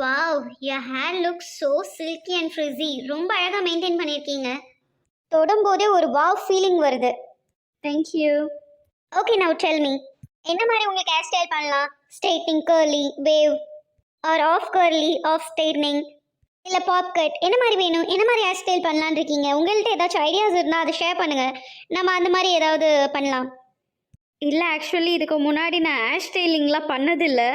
Wow your hair look so silky and frizzy ரொம்ப அழகாக maintain பண்ணியிருக்கீங்க. தொடும்போதே ஒரு வாவ் ஃபீலிங் வருது. Thank you okay now tell me என்ன மாதிரி உங்களுக்கு ஹேர் ஸ்டைல் பண்ணலாம்? Straightening curly wave or half curly half straightening இல்லை பாப் கட் என்ன மாதிரி வேணும்? என்ன மாதிரி ஹேர் ஸ்டைல் பண்ணலான்னு இருக்கீங்க? உங்கள்கிட்ட ஏதாச்சும் ஐடியாஸ் இருந்தால் அதை ஷேர் பண்ணுங்கள் நம்ம அந்த மாதிரி ஏதாவது பண்ணலாம். இல்லை ஆக்சுவலி இதுக்கு முன்னாடி நான் ஹேர் ஸ்டைலிங்லாம் பண்ணதில்லை.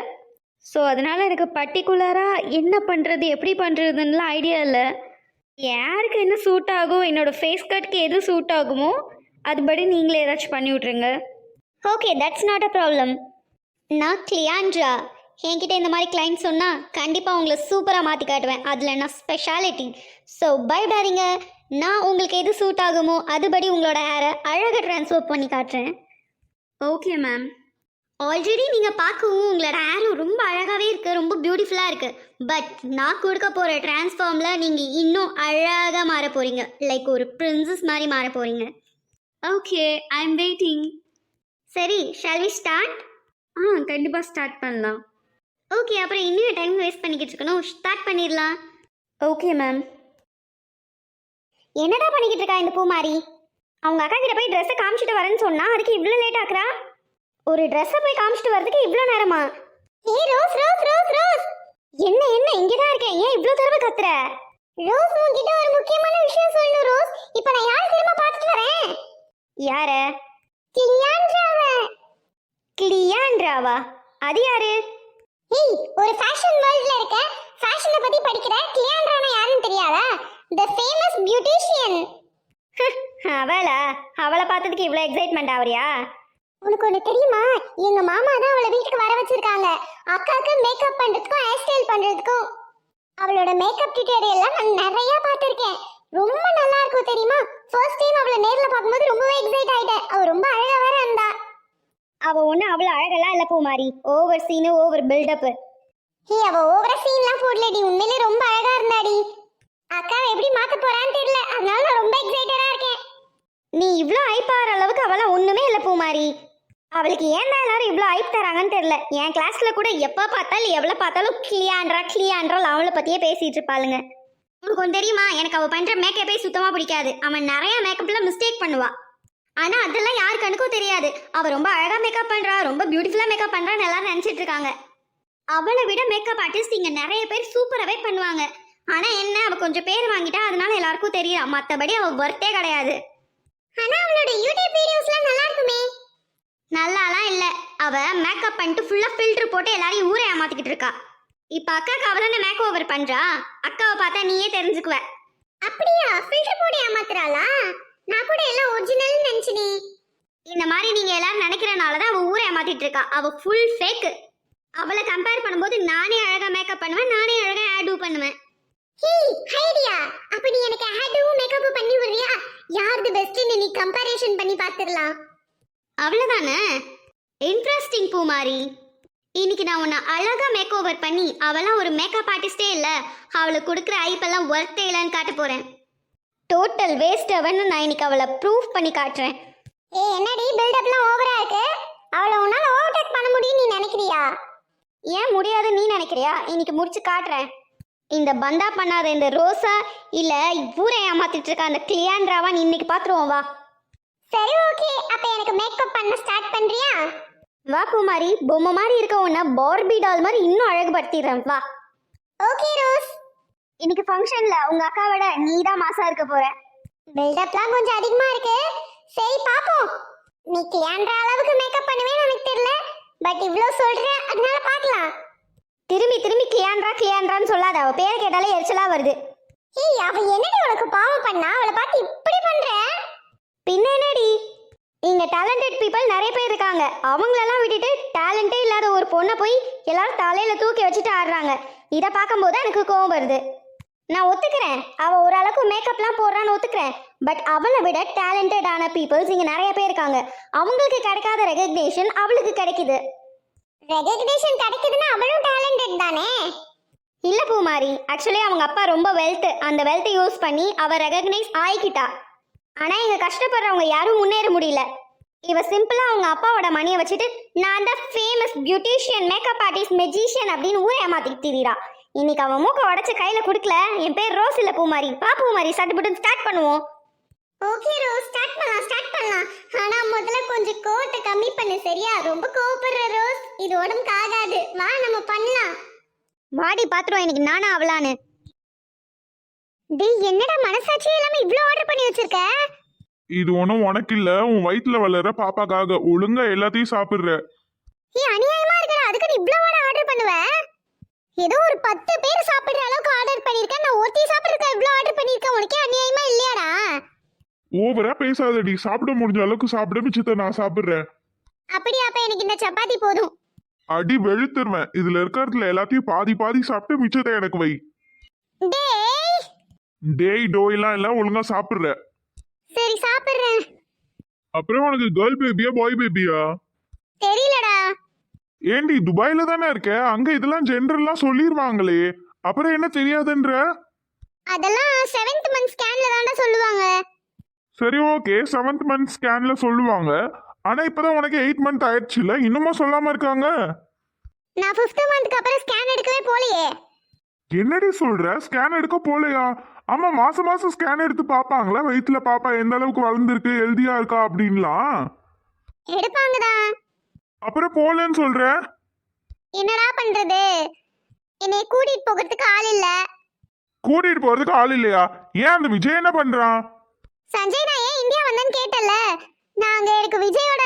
ஸோ அதனால் எனக்கு பர்டிகுலராக என்ன பண்ணுறது எப்படி பண்ணுறதுன்னுலாம் ஐடியா இல்லை. யாருக்கு என்ன சூட் ஆகும் என்னோட ஃபேஸ் கட்க்கு எது சூட் ஆகுமோ அதுபடி நீங்களே ஏதாச்சும் பண்ணி விட்ருங்க okay that's not a problem நான் கிளியாண்ட்ரா என்கிட்ட இந்த மாதிரி கிளைண்ட் சொன்னால் கண்டிப்பாக உங்களை சூப்பராக மாற்றி காட்டுவேன். அதில் நான் ஸ்பெஷாலிட்டி ஸோ பயப்படாதீங்க நான் உங்களுக்கு எது சூட் ஆகுமோ அதுபடி உங்களோட ஹேரை அழகாக ட்ரான்ஸ்ஃபர் பண்ணி காட்டுறேன். ஓகே மேம் ஆல்ரெடி நீங்கள் பார்க்கவும் உங்களோட ஹேரும் ரொம்ப அழகாகவே இருக்குது ரொம்ப பியூட்டிஃபுல்லாக இருக்குது பட் நான் கொடுக்க போகிற ட்ரான்ஸ்ஃபார்மில் நீங்கள் இன்னும் அழகாக மாற போகிறீங்க லைக் ஒரு பிரின்சஸ் மாதிரி மாற போகிறீங்க ஓகே ஐ எம் வெயிட்டிங் சரி ஷால் வி ஸ்டார்ட் ஆ கண்டிப்பாக ஸ்டார்ட் பண்ணலாம். ஓகே அப்புறம் இன்னும் டைம் வேஸ்ட் பண்ணிக்கிட்டு இருக்கணும். ஸ்டார்ட் பண்ணிடலாம். ஓகே மேம் என்னடா பண்ணிக்கிட்டு இருக்கா இந்த பூமாரி? அவங்க அக்கா கிட்ட போய் ட்ரெஸ்ஸை காமிச்சிட்டு வரேன்னு சொன்னா அதுக்கு இவ்வளோ லேட் ஆக்குறா? ஒரு ட்ரெஸ்ஸை போய் காமிச்சிட்டு வரதுக்கு இவ்வளோ நேரமா? ஏ ரோஸ் ரோஸ் ரோஸ் ரோஸ்! என்ன என்ன? இங்கே தான் இருக்கேன் ஏன் இவ்வளோ தடவை கத்துற? ரோஸ் உன்கிட்ட ஒரு முக்கியமான விஷயம் சொல்லணும் ரோஸ். இப்போ நான் யார் திரும்ப பார்த்துட்டு வரேன்? யார? கிளியாண்ட்ராவ கிளியாண்ட்ராவா அது யாரு? ஏய் ஒரு ஃபேஷன் வேர்ல்ட்ல இருக்க ஃபேஷனை பத்தி படிக்கிற கிளியாண்ட்ரானா யாருன்னு தெரியாதா? த ஃபேமஸ் பியூட்டிஷியன் அவளா? அவளை பார்த்ததுக்கு இவ்வளோ எக்ஸைட்மெண்ட் ஆவறியா உனக்கு ஒன்று தெரியுமா? எங்க மாமா தான் அவளை வீட்டுக்கு வர வச்சிருக்காங்க. அக்காவுக்கு மேக்கப் பண்றதுக்கும் ஹேர் ஸ்டைல் பண்றதுக்கும். அவளோட மேக்கப் டியூட்டோரியல்லாம் நான் நிறைய பார்த்துருக்கேன். ரொம்ப நல்லா இருக்கும் தெரியுமா? ஃபர்ஸ்ட் டைம் அவளை நேர்ல பார்க்கும்போது ரொம்பவே எக்ஸைட் ஆயிட்டேன். அவ ரொம்ப அழகா வேற இருந்தா. அவ ஒண்ணு அவ்வளவு அழகெல்லாம் இல்ல Poomari. Over scene over buildup hey அவ ஓவரா சீன்லாம் போடலடி. உண்மையிலே ரொம்ப அழகா இருந்தாடி. அக்கா எப்படி மாத்த போறான்னு தெரியல. அதனால நான் ரொம்ப எக்ஸைட்டடா இருக்கேன். நீ இவ்ளோ ஹைப் அளவுக்கு அவளாம் ஒண்ணுமே இல்ல பூமாரி. அவளுக்கு ஏன் தான் எல்லாரும் இவ்வளோ ஐப் தராங்கன்னு தெரியல. என் கிளாஸ்ல கூட எப்போ பார்த்தாலும் எவ்வளோ பார்த்தாலும் கிளியான்றா கிளியான்றால் அவளை பற்றியே பேசிட்டு இருப்பாளுங்க. உனக்கு ஒன்று தெரியுமா? எனக்கு அவள் பண்ணுற மேக்கப்பே சுத்தமாக பிடிக்காது. அவன் நிறைய மேக்கப்பில் மிஸ்டேக் பண்ணுவா. ஆனால் அதெல்லாம் யார் கணக்கும் தெரியாது. அவள் ரொம்ப அழகாக மேக்கப் பண்ணுறா ரொம்ப பியூட்டிஃபுல்லாக மேக்கப் பண்ணுறான்னு எல்லாரும் நினச்சிட்ருக்காங்க அவளை விட மேக்கப் ஆர்டிஸ்ட் இங்கே நிறைய பேர் சூப்பராகவே பண்ணுவாங்க. ஆனால் என்ன? அவள் கொஞ்சம் பேர் வாங்கிட்டா அதனால எல்லாருக்கும் தெரியும் மற்றபடி அவள் ஒர்த்தே கிடையாது. ஆனால் அவளோட யூடியூப் வீடியோஸ்லாம் இல்ல அவ மேக்கப் பண்ணிட்டு ஃபுல்லா ஃபில்டர் போட்டு எல்லாரையும் ஊரை ஏமாத்திக்கிட்டு இருக்கா. இப்ப அக்காக்கு அவ தானே மேக் ஓவர் பண்றா? அக்காவை பார்த்தா நீயே தெரிஞ்சுக்குவ. அப்படியா? ஃபில்டர் போட்டு ஏமாத்துறாளா? நான் கூட எல்லாம் ஒரிஜினல் நினைச்சினே. இந்த மாதிரி நீங்க எல்லாரும் நினைக்கிறனால தான் அவ ஊரை ஏமாத்திட்டு இருக்கா. அவ ஃபுல் ஃபேக் அவளை கம்பேர் பண்ணும்போது நானே அழகா மேக்கப் பண்ணுவேன் நானே அழகா ஆட் பண்ணுவேன். ஹேய் ஐடியா அப்ப நீ எனக்கு ஆடும் மேக்கப் பண்ணி விடுறியா யாருது பெஸ்ட்னு நீ கம்பேரிஷன் பண்ணி பார்த்துடலாம். அவ்வளவுதானே? இன்ட்ரெஸ்டிங் பூமாரி இன்னைக்கு நான் உன்னை அழகாக மேக் ஓவர் பண்ணி அவளாம் ஒரு மேக்கப் ஆர்டிஸ்டே இல்லை. அவளுக்கு கொடுக்குற ஐப்பெல்லாம் ஒர்த்தே இல்லைன்னு காட்ட போகிறேன் டோட்டல் வேஸ்ட் அவன்னு நான் இன்னைக்கு அவளை ப்ரூஃப் பண்ணி காட்டுறேன். ஏ என்னடி பில்டப்லாம் ஓவரா இருக்கு? அவளை உன்னால ஓவர்டேக் பண்ண முடியும் நீ நினைக்கிறியா? ஏன் முடியாது நீ நினைக்கிறியா? இன்னைக்கு முடிச்சு காட்டுறேன். இந்த பந்தா பண்ணாத இந்த ரோஸா இல்லை ஊரை ஏமாத்திட்டு இருக்க அந்த கிளியாண்ட்ராவா நீ இன்னைக்கு பார்த்துருவோம் வா. சரி ஓகே அப்போ எனக்கு மேக்கப் பண்ண ஸ்டார்ட் பண்ணுறியா வா குமாரி பொம்மை மாதிரி இருக்க உன்ன பார்பி டால் மாதிரி இன்னும் அழகுபடுத்திடுறேன். வா. ஓகே ரோஸ் இன்னைக்கு ஃபங்க்ஷன்ல உங்க அக்காவோட நீ தான் மாசா இருக்க போற. பில்டப்லாம் கொஞ்சம் அதிகமா இருக்கு. சரி பாப்போம். நீ கிளியாண்ட்ரா அளவுக்கு மேக்கப் பண்ணுவேன்னு எனக்கு தெரியல. பட் இவ்ளோ சொல்ற அதனால பார்க்கலாம். திரும்பி திரும்பி கியான்றா கியான்றான்னு சொல்லாத. அவ பேரை கேட்டாலே எரிச்சலா வருது. ஏய் அவ என்னடி உனக்கு பாவம் பண்ணா? அவளை பார்த்து இப்படி பண்ற? பின்ன என்ன இங்க டேலண்டட் பீப்பிள் நிறைய பேர் இருக்காங்க. அவங்களெல்லாம் விட்டுட்டு டேலண்டே இல்லாத ஒரு பொண்ணை போய் எல்லாரும் தலையில தூக்கி வச்சுட்டு ஆடுறாங்க. இதை பார்க்கும்போது எனக்கு கோவம் வருது. நான் ஒத்துக்கிறேன். அவ ஓரளவுக்கு மேக்கப்லாம் போடுறான்னு ஒத்துக்கிறேன். பட் அவளை விட டேலண்டடான பீப்புள்ஸ் இங்க நிறைய பேர் இருக்காங்க. அவங்களுக்கு கிடைக்காத ரெகக்னேஷன் அவளுக்கு கிடைக்குது. ரெகக்னேஷன் கிடைக்குதுன்னா அவளும் டேலண்டட் தானே? இல்ல பூமாரி. ஆக்சுவலி அவங்க அப்பா ரொம்ப வெல்த் அந்த வெல்த்தை யூஸ் பண்ணி அவ ரெகக்னைஸ் ஆயிக்கிட்டா. ஆனா இங்க கஷ்டப்படுறவங்க யாரும் முன்னேற முடியல. இவ சிம்பிளா அவங்க அப்பாவோட மணியை வச்சுட்டு நான் தான் famous beautician makeup artist magician அப்படின்னு ஊரை ஏமாத்திட்டு திரிறா. இன்னைக்கு அவன் மூக்க உடைச்சு கையில குடுக்கல என் பேர் ரோஸ் இல்ல பூமாரி பா பூமாரி சட்டுப்பட்டு ஸ்டார்ட் பண்ணுவோம். ஓகே ரோஸ் ஸ்டார்ட் பண்ணலாம் ஸ்டார்ட் பண்ணலாம். ஆனா முதல்ல கொஞ்சம் கோவத்தை கம்மி பண்ணு சரியா? ரொம்ப கோவப்படுற ரோஸ் இது உடம்புக்கு ஆகாது. வா நம்ம பண்ணலாம். வாடி பாத்துருவோம். இன்னைக்கு நானா அவளான்னு. டேய் என்னடா மனசாட்சி இல்லாம இவ்ளோ ஆர்டர் பண்ணி வச்சிருக்க? இது ஒன்றும் உனக்கு இல்ல. உன் வயித்துல வளர பாப்பாக்காக ஒழுங்கா எல்லாத்தையும் சாப்பிடுற. ஏ அநியாயமா இருக்கடா. அதுக்கு நீ இவ்ளோ ஆர்டர் பண்ணுவ? ஏதோ ஒரு பத்து பேர் சாப்பிடுற அளவுக்கு ஆர்டர் பண்ணிருக்கேன் நான் ஒருத்தி சாப்பிடுறதுக்கு இவ்ளோ ஆர்டர் பண்ணிருக்கேன் உனக்கே அநியாயமா இல்லையாடா? ஓவரா பேசாதடி. சாப்பிட முடிஞ்ச அளவுக்கு சாப்பிட மிச்சத்தை நான் சாப்பிடுறேன். அப்படியா அப்ப எனக்கு இந்த சப்பாத்தி போதும். அடி வெளுத்துருவேன். இதுல இருக்கிறதுல எல்லாத்தையும் பாதி பாதி சாப்பிட்டு மிச்சத்தை எனக்கு வை. டேய் டோயெல்லாம் எல்லாம் ஒழுங்கா சாப்பிடுற சரி சாப்பிடுறேன். அப்புறம் உனக்கு கேர்ள் பேபியா பாய் பேபியா தெரியலடா. ஏண்டி துபாயில தானே இருக்க? அங்க இதெல்லாம் ஜென்ரல்லாம் சொல்லிருவாங்களே. அப்புறம் என்ன தெரியாதுன்ற? அதெல்லாம் செவன்த் மந்த் ஸ்கேன்ல தான்டா சொல்லுவாங்க. சரி ஓகே செவன்த் மந்த் ஸ்கேன்ல சொல்லுவாங்க. ஆனா இப்பதான் உனக்கு எயிட் மந்த் ஆயிடுச்சுல. இன்னுமா சொல்லாம இருக்காங்க? நான் ஃபிஃப்த் மந்த்க்கு அப்புறம் ஸ்கேன் எடுக்கவே போலையே. என்னடி சொல்ற? ஸ்கேன் எடுக்க போலையா? ஆமா மாசம் மாசம் ஸ்கேன் எடுத்து பாப்பாங்களா வயிற்றுல பாப்பா எந்த அளவுக்கு வளர்ந்துருக்கு ஹெல்தியா இருக்கா அப்படின்லாம் எடுப்பாங்கடா. அப்புறம் போலன்னு சொல்ற? என்னடா பண்றது? என்னை கூட்டிட்டு போகிறதுக்கு ஆள் இல்ல. கூட்டிட்டு போறதுக்கு ஆள் இல்லையா? ஏன் அந்த விஜய் என்ன பண்றான்? சஞ்சய் நான் ஏன் இந்தியா வந்தேன்னு கேட்டல? நாங்க எனக்கு விஜயோட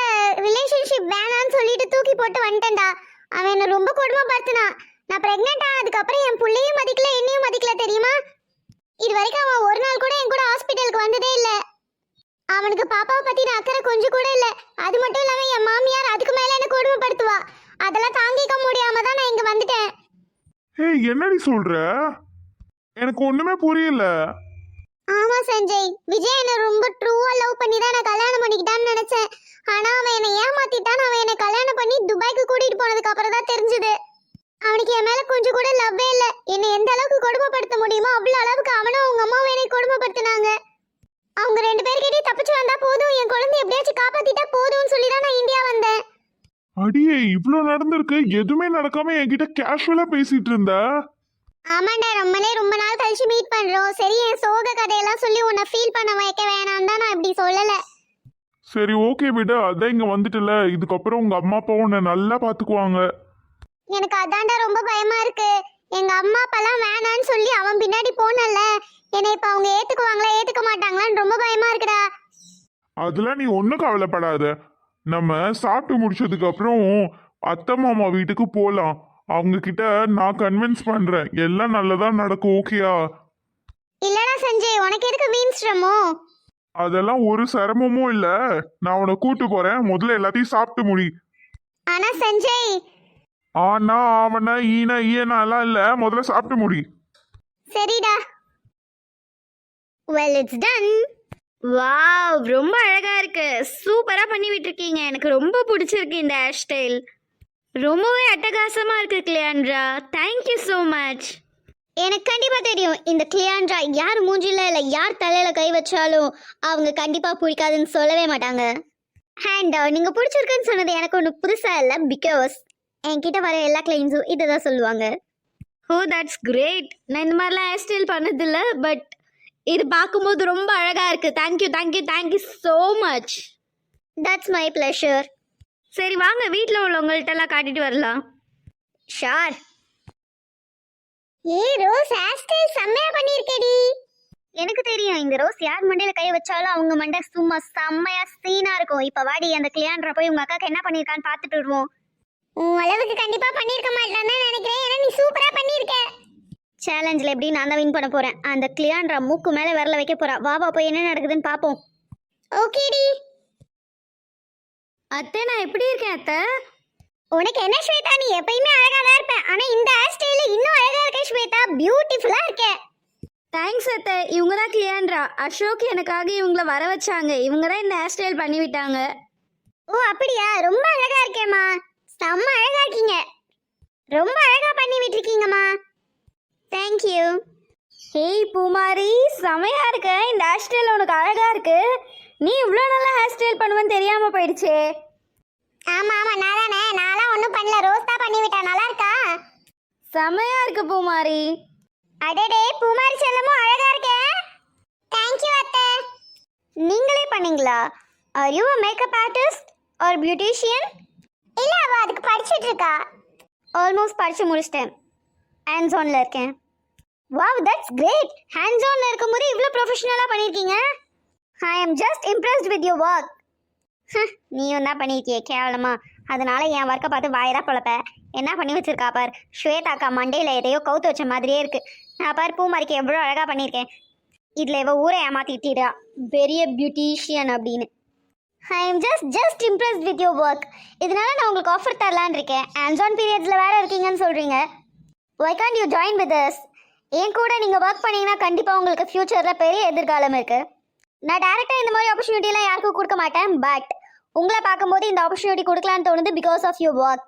ரிலேஷன்ஷிப் வேணாம்னு சொல்லிட்டு தூக்கி போட்டு வந்துட்டேன்டா. அவன் என்ன ரொம்ப கொடுமைப்படுத்தினான். நான் பிரெக்னென்ட் ஆனதுக்கு என் புள்ளையும் மதிக்கல என்னையும் மதிக்கல தெரியுமா? இது வரைக்கும் அவன் ஒரு நாள் கூட என் கூட ஹாஸ்பிட்டலுக்கு வந்ததே இல்ல. அவனுக்கு பாப்பாவை பத்தின அக்கறை கொஞ்சம் கூட இல்ல. அது மட்டும் இல்லாம என் மாமியார் அதுக்கு மேல என்ன கொடுமைப்படுத்துவா? அதெல்லாம் தாங்கிக்க முடியாம தான் நான் இங்க வந்துட்டேன். ஏய் என்னடி சொல்ற? எனக்கு ஒண்ணுமே புரியல. ஆமா சஞ்சய் விஜய் என்ன ரொம்ப ட்ரூவா லவ் பண்ணி தான் நான் கல்யாணம் பண்ணிக்கிட்டான்னு நினைச்சேன். ஆனா அவன் என்னை ஏமாத்திட்டான் அவன் என்னை கல்யாணம் பண்ணி துபாய்க்கு கூட்டிட்டு போனதுக்கு அப்புறம் தான் தெரிஞ்சது. அவனுக்கு என் மேல கொஞ்சம் கூட லவ்வே இல்ல. என்னை எந்த அளவுக்கு கொடுமைப்படுத்த முடியுமோ அவ்வளவு அளவுக்கு அவனும் அவங்க அம்மாவும் என்னை கொடுமைப்படுத்தினாங்க. அவங்க ரெண்டு பேர்கிட்டயும் தப்பிச்சு வந்தா போதும். என் குழந்தை எப்படியாச்சும் காப்பாத்திட்டா போதும்னு சொல்லி தான் நான் இந்தியா வந்தேன். அடியே இவ்ளோ நடந்திருக்கு. எதுவுமே நடக்காம என்கிட்ட கேஷுவலா பேசிட்டு இருந்த? ஆமாண்டா ரொம்பலே ரொம்ப நாள் கழிச்சு மீட் பண்றோம். சரி என் சோக கதையெல்லாம் சொல்லி உன்னை ஃபீல் பண்ண வைக்க வேணாம் தான் நான் இப்படி சொல்லல. சரி ஓகே விடு. அதான் இங்க வந்துட்டுல. இதுக்கப்புறம் உங்க அம்மா அப்பா உன்னை நல்லா பாத்துக்குவாங்க. எனக்கு அதான்டா ரொம்ப பயமா இருக்கு. எங்க அம்மா அப்பாலாம் வேணான்னு சொல்லி அவன் பின்னாடி போனல என்னை இப்ப அவங்க ஏத்துக்குவாங்களா ஏத்துக்க மாட்டாங்களான்னு ரொம்ப பயமா இருக்குடா. அதெல்லாம் நீ ஒன்றும் கவலைப்படாத. நம்ம சாப்பிட்டு முடிச்சதுக்கு அப்புறம் அத்தை மாமா வீட்டுக்கு போகலாம் அவங்க கிட்ட நான் கன்வின்ஸ் பண்றேன். எல்லாம் நல்லதா நடக்கும் ஓகேயா இல்லடா சஞ்சய் உனக்கு எதுக்கு வீண் சிரமம் அதெல்லாம் ஒரு சிரமமும் இல்ல. நான் உன்னை கூட்டு போறேன். முதல்ல எல்லாத்தையும் சாப்பிட்டு முடி. ஆனா சஞ்சய் ஆனா ஆவனா ஈன ஈயனா இல்ல முதல்ல சாப்பிட்டு முடி. சரிடா. வெல் இட்ஸ் டன் வாவ் ரொம்ப அழகா இருக்கு. சூப்பரா பண்ணி விட்டுருக்கீங்க. எனக்கு ரொம்ப பிடிச்சிருக்கு இந்த ஹேர் ஸ்டைல் ரொம்பவே அட்டகாசமா இருக்கு கிளியாண்ட்ரா தேங்க்யூ ஸோ மச் எனக்கு கண்டிப்பா தெரியும் இந்த கிளியாண்ட்ரா யார் மூஞ்சில இல்ல யார் தலையில கை வச்சாலும் அவங்க கண்டிப்பா பிடிக்காதுன்னு சொல்லவே மாட்டாங்க. ஹேண்டா நீங்க பிடிச்சிருக்குன்னு சொன்னது எனக்கு ஒன்று புதுசா இல்லை பிகாஸ் என்கிட்ட வர எல்லா கிளைண்ட்ஸும் இதை தான் சொல்லுவாங்க. ஓ தட்ஸ் கிரேட் நான் இந்த மாதிரிலாம் ஹேர் ஸ்டைல் பண்ணதில்ல பட் இது பார்க்கும்போது ரொம்ப அழகா இருக்கு. Thank you thank you thank you so much that's my pleasure சரி வாங்க வீட்டில் உள்ளவங்கள்ட்ட எல்லாம் காட்டிட்டு வரலாம். ஷார் ஏ ரோஸ் ஹேர் ஸ்டைல் செம்மையா பண்ணிருக்கேடி எனக்கு தெரியும் இந்த ரோஸ் யார் மண்டையில கை வச்சாலும் அவங்க மண்டை சும்மா செம்மையா சீனா இருக்கும். இப்ப வாடி அந்த கிளியான்ற போய் உங்க அக்காக்கு என்ன பண்ணிருக்கான்னு பார்த்துட்டு வருவோம். உன் அளவுக்கு கண்டிப்பா பண்ணிருக்க மாட்டான்னு நினைக்கிறேன். ஏன்னா நீ சூப்பரா பண்ணிருக்க. சேலஞ்சில் எப்படி நான் தான் வின் பண்ண போறேன்? அந்த கிளியான்றா மூக்கு மேல விரல வைக்க போறா. வா வா போய் என்ன நடக்குதுன்னு பாப்போம். ஓகேடி. அத்தை நான் எப்படி இருக்கேன் அத்தை? உனக்கு என்ன ஸ்வேதா? நீ எப்பயுமே அழகா தான் இருப்ப. ஆனா இந்த ஹேர் ஸ்டைல இன்னும் அழகா இருக்க ஸ்வேதா. பியூட்டிஃபுல்லா இருக்க. தேங்க்ஸ் அத்தை. இவங்க தான் கிளியாண்ட்ரா அசோக் எனக்காக இவங்கள வர வச்சாங்க. இவங்க தான் இந்த ஹேர் ஸ்டைல் பண்ணி விட்டாங்க. ஓ அப்படியா? ரொம்ப அழகா இருக்கேம்மா. செம்ம அழகா இருக்கீங்க. ரொம்ப அழகா பண்ணி விட்டுருக்கீங்கம்மா தேங்க்யூ ஹேய் பூமாரி செமையா இருக்க. இந்த ஹேர் ஸ்டைல் உனக்கு அழகா இருக்கு. நீ இவ்வளோ நல்லா ஹேர் ஸ்டைல் பண்ணுவேன்னு தெரியாம போயிடுச்சே. ஆமா ஆமா நான் தானே நான்லாம் ஒன்றும் பண்ணல. ரோஸ் தான் பண்ணி விட்டா நல்லா இருக்கா? செமையா இருக்கு பூமாரி. அடடே பூமாரி செல்லமும் அழகா இருக்கே. தேங்க்யூ அத்தை. நீங்களே பண்ணீங்களா? Are you makeup artist or beautician இல்ல அவ அதுக்கு படிச்சிட்டு இருக்கா ஆல்மோஸ்ட் படிச்சு முடிச்சிட்டேன். ஹேண்ட்ஸோனில் இருக்கேன். வாவ் தட்ஸ் கிரேட் ஹேண்ட்ஸோனில் இருக்கும்போது இவ்வளோ ப்ரொஃபஷனலாக பண்ணியிருக்கீங்க I am just impressed with your work நீயும் தான் பண்ணியிருக்கிய கேவலமா. அதனால என் ஒர்க்கை பார்த்து வாயதா பொழப்ப என்ன பண்ணி வச்சிருக்கா பார்? ஸ்வேதாக்கா மண்டையில் எதையோ கவுத்து வச்ச மாதிரியே இருக்கு. நான் பார் பூமாரிக்கு எவ்வளோ அழகாக பண்ணியிருக்கேன் இதில் இவ ஊரை ஏமாத்திட்டா பெரிய பியூட்டிஷியன் அப்படின்னு. I am just just impressed with your work இதனால நான் உங்களுக்கு ஆஃபர் தரலான்னு இருக்கேன். ஹேண்ட்ஸ் பீரியட்ஸில் வேறு இருக்கீங்கன்னு சொல்கிறீங்க why can't you join with us என் கூட நீங்கள் ஒர்க் பண்ணீங்கன்னா கண்டிப்பாக உங்களுக்கு ஃப்யூச்சரில் பெரிய எதிர்காலம் இருக்குது நான் டேரெக்டாக இந்த மாதிரி ஆப்பர்ச்சுனிட்டிலாம் யாருக்கும் கொடுக்க மாட்டேன் பட் உங்களை பார்க்கும்போது இந்த ஆப்பர்ச்சுனிட்டி கொடுக்கலான்னு தோணுது பிகாஸ் ஆஃப் யூர் ஒர்க்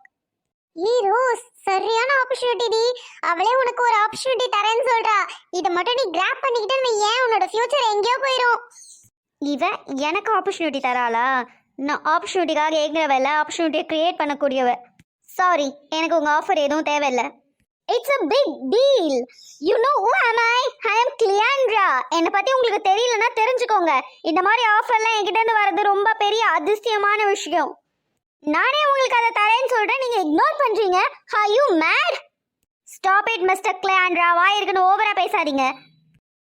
ஏ ரோஸ் சரியான ஆப்பர்ச்சுனிட்டி டி. அவளே உனக்கு ஒரு ஆப்பர்ச்சுனிட்டி தரேன்னு சொல்றா. இதை மட்டும் நீ கிராப் நீ ஏன் உன்னோட ஃபியூச்சர் எங்கேயோ போயிடும் இவன் எனக்கு ஆப்பர்ச்சுனிட்டி தராளா? நான் ஆப்பர்ச்சுனிட்டிக்காக ஏங்குறவ ஆப்பர்ச்சுனிட்டியை க்ரியேட் பண்ணக்கூடியவ. சாரி எனக்கு உங்கள் ஆஃபர் எதுவும் தேவையில்லை. It's a big deal you know who am I ஐ ஆம் கிளியாண்ட்ரா என்னை பற்றி உங்களுக்கு தெரியலன்னா தெரிஞ்சுக்கோங்க. இந்த மாதிரி ஆஃபர்லாம் என்கிட்டேருந்து வர்றது ரொம்ப பெரிய அதிசயமான விஷயம். நானே உங்களுக்கு அதை தரேன்னு சொல்கிறேன் நீங்கள் இக்னோர் பண்ணுறீங்க ஹா you mad stop it mister கிளியாண்ட்ரா வாய் இருக்குன்னு ஓவராக பேசாதீங்க.